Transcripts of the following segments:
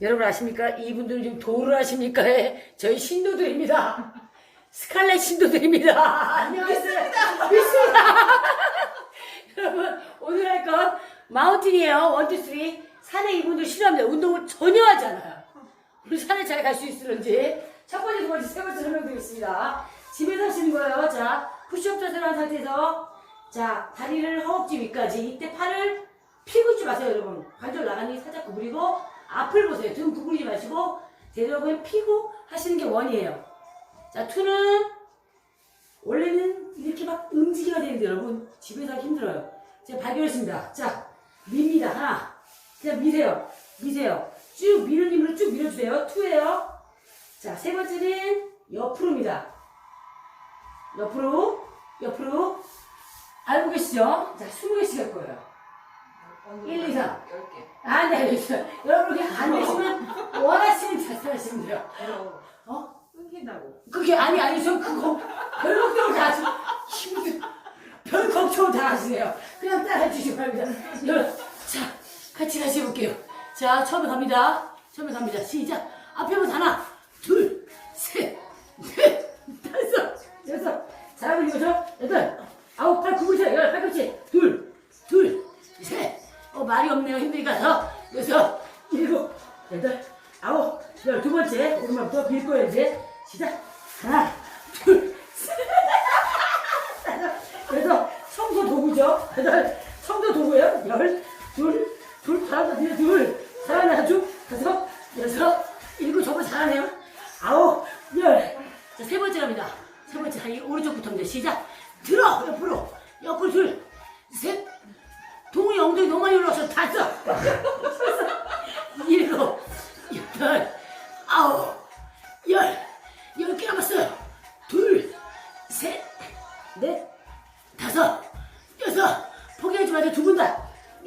여러분 아십니까? 이분들은 지금 도를 하십니까? 예, 저희 신도들입니다. 스칼렛 신도들입니다. 안녕하세요. 믿습니다. 여러분, 오늘 할 건 마운틴이에요. 원, 투, 쓰리. 산에 이분들 싫어합니다. 운동을 전혀 하지 않아요. 우리 산에 잘 갈 수 있을런지. 첫 번째, 두 번째, 세 번째 설명드리겠습니다. 집에서 하시는 거예요. 자, 푸시업 자세를 한 상태에서 자, 다리를 허벅지 위까지. 이때 팔을 피고 있지 마세요, 여러분. 관절 나가니 살짝 구부리고 앞을 보세요. 등 구부리지 마시고 되도록이면 피고 하시는 게 원이에요. 자, 투는 원래는 이렇게 막 움직여야 되는데 여러분 집에서 하기 힘들어요. 제가 발견했습니다. 자, 밉니다. 하나. 그냥 미세요. 미세요. 쭉 미는 힘으로 쭉 밀어주세요. 투예요. 자, 세 번째는 옆으로입니다. 옆으로, 옆으로. 알고 계시죠? 자, 20개씩 할 거예요. 1, 2, 3. 10개. 안 돼, 알겠어요. 여러분, 이렇게 안 되시면 원하시는 자세 하시면 돼요. 어? 끊긴다고. 그게 아니 아니 저 그거 별 걱정 다 하시 힘들 별 걱정 다 하시네요. 그냥 따라 주시기 바랍니다. 여러분 자 같이 같이 해볼게요. 자 처음에 갑니다. 처음에 갑니다. 시작. 앞에 보자 하나 둘 셋 넷 다섯 여섯 잘하고 있는 거죠? 여덟 아홉 팔 구분 열 열, 팔꿈치 말이 없네요. 힘드니까 더 여섯 일곱 여덟 아홉 열 두 번째 오른발부터 빌 거예요 이제. 시작. 하나 둘 셋. 그래서 청소 도구죠. 여덟 청소 도구예요. 열 둘둘 잘한다 뒤에 둘. 잘하네 아주 다섯 여섯 일곱 저거 잘하네요. 아홉 열 자 세 번째 갑니다. 세 번째 하이 오른쪽부터입니다 시작. 들어 옆으로 10개 남았어요. 둘, 셋, 넷, 다섯, 여섯. 포기하지 마세요. 두분 다.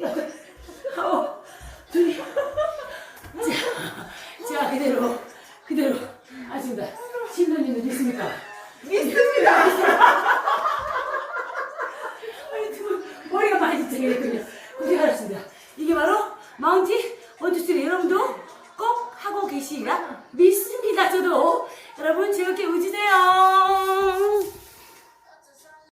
이게 바로 마운티 원투쓰리 여러분도 꼭 하고 계시라 믿습니다.